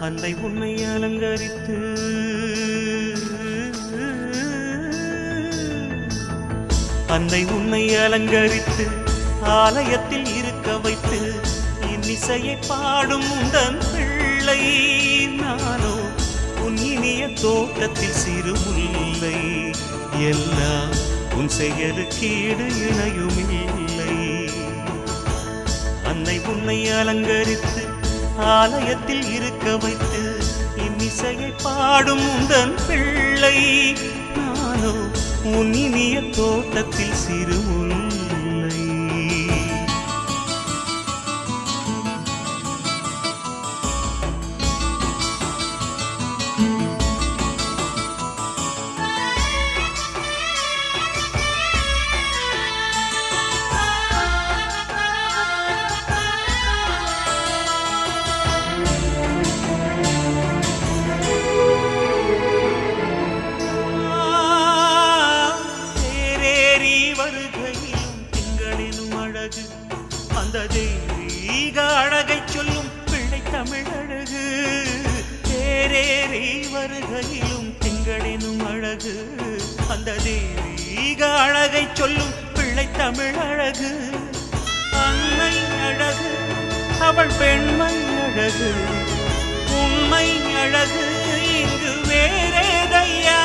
அன்னை உன்னை அலங்கரித்து. அன்னை உன்னை அலங்கரித்து ஆலயத்தில் இருக்க வைத்து இன்னிசையை பாடும் உந்தன் பிள்ளை நானோ. உன் இனிய தோட்டத்தில் சிறு முல்லை எல்லாம் உன் செயலுக்கு ஈடு இணையும் அன்னை உன்னை அலங்கரித்து ஆலயத்தில் இருக்க வைத்து இன்னிசையை பாடும் உந்தன் பிள்ளை. நானோ உன் இனிய தோட்டத்தில் சிறு அழகு. அந்த தெய்வீக அழகை சொல்லும் பிள்ளை தமிழ் அழகு. தேரேறி வருகையிலும் திங்களினும் அழகு. அந்த தெய்வீக அழகை சொல்லும் பிள்ளை தமிழ் அழகு. அன்னை அழகு அவள் பெண்மை அழகு. உண்மை அழகு இங்கு வேறேதையா?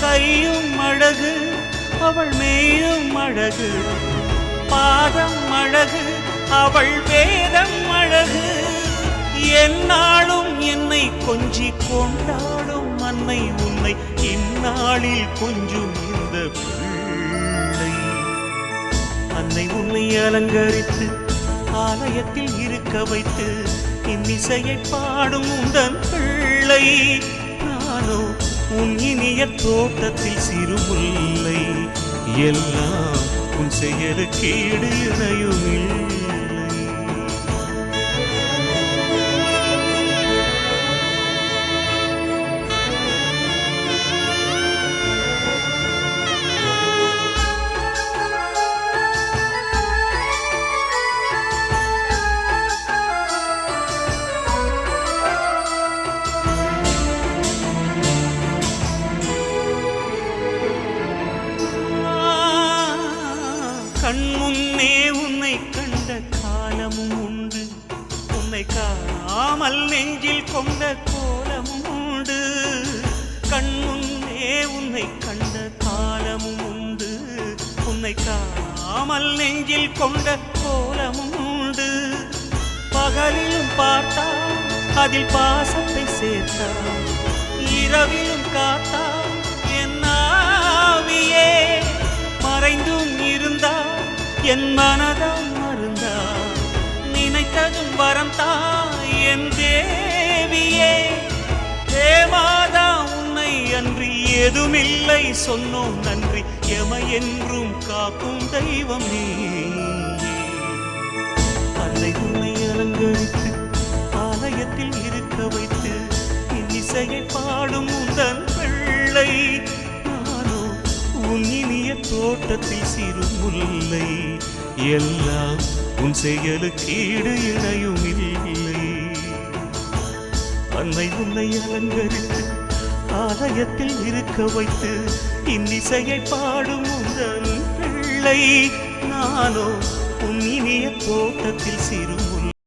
கையும் அழகு அவள் மேயும் அழகு. பாதம் அழகு அவள் வேதம் அழகு. என்னாலும் என்னை கொஞ்சி கொண்டாடும் அன்னை உன்னை இந்நாளில் கொஞ்சும் இந்த பிள்ளை. அன்னை உன்னை அலங்கரித்து ஆலயத்தில் இருக்க வைத்து இன்னிசையை பாடும் உந்தன் பிள்ளை. நானோ உன் இனிய தோட்டத்தில் சிறு எல்லாம் உன் செயலுக்கு ஈடு இல்லை உன்னை காணாமல் நெஞ்சில் கொண்ட கோலம் உண்டு. கண்முன்னே உன்னை கண்ட காலமும் உண்டு. உன்னை காணாமல் நெஞ்சில் கொண்ட கோலமும் உண்டு. பகலிலும் பார்த்தால் அதில் பாசத்தை சேர்த்தால் இரவிலும் காத்தால் என் மறைந்தும் இருந்தால் என் மனதம் வரம் தாய் என் தேவியே. தேவாதா உன்னை அன்றி எதுமில்லை. சொன்னோம் நன்றி எமை என்றும் காக்கும் தெய்வம் நீ. அன்னை உன்னை அலங்கரித்து ஆலயத்தில் இருக்க வைத்து இன்னிசையை பாடும் உந்தன் பிள்ளை. நானோ உன் இனிய தோட்டத்தில் சிறு முல்லை. எல்லாம் உன் செயலுக்கு ஈடு இணையும் இல்லை. அன்னை உன்னை அலங்கரித்து ஆலயத்தில் இருக்க வைத்து இன்னிசையை பாடும் உந்தன் பிள்ளை. நானோ உன் இனிய தோட்டத்தில் சிறு